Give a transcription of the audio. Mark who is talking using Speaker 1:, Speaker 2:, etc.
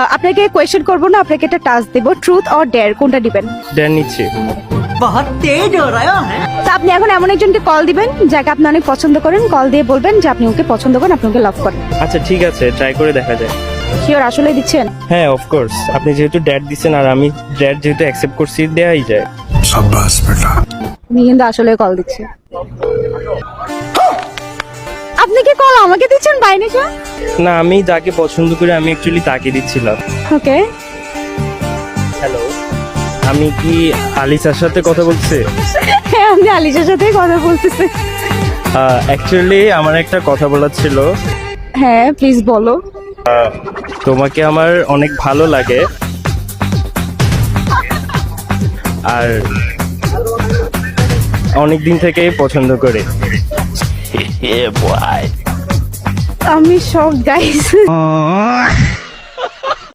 Speaker 1: আপনাকে কোয়েশ্চেন করব না আপনাকে একটা টাস্ক দেব ট্রুথ অর ডেয়ার কোনটা দিবেন?
Speaker 2: ডেয়ার নিচ্ছে।
Speaker 3: বহুত তেজ হো রহা হ্যায়
Speaker 1: তো আপনি এখন এমন একজনকে কল দিবেন যাকে আপনি অনেক পছন্দ করেন কল দিয়ে বলবেন যে আপনি ওকে পছন্দ করেন আপনাকে লাভ করেন।
Speaker 2: আচ্ছা ঠিক আছে ট্রাই করে দেখা যায়
Speaker 1: কিওর আসলে দিচ্ছেন?
Speaker 2: হ্যাঁ অফ কোর্স আপনি যেহেতু ড্যাড দিবেন আর আমি ড্যাড যেহেতু অ্যাকসেপ্ট করছি দেয়াই যায়।
Speaker 4: সাব্বাস বেটা।
Speaker 1: আমি কিন্তু আসলে কল দিচ্ছি। আপনি কি কল আমাকে দিচ্ছেন? বাইনে
Speaker 2: না আমি যাকে পছন্দ করি আমি অ্যাকচুয়ালি তাকে দিচ্ছিলাম।
Speaker 1: ওকে।
Speaker 2: হ্যালো আমি কি আলিসার সাথে কথা বলছি?
Speaker 1: হ্যাঁ আমি আলিশার সাথে কথা বলতেছি।
Speaker 2: অ্যাকচুয়ালি আমার একটা কথা বলার ছিল।
Speaker 1: হ্যাঁ প্লিজ বলো।
Speaker 2: তোমাকে আমার অনেক ভালো লাগে। আর অনেক দিন থেকে পছন্দ করি।
Speaker 1: আমি সব গাইস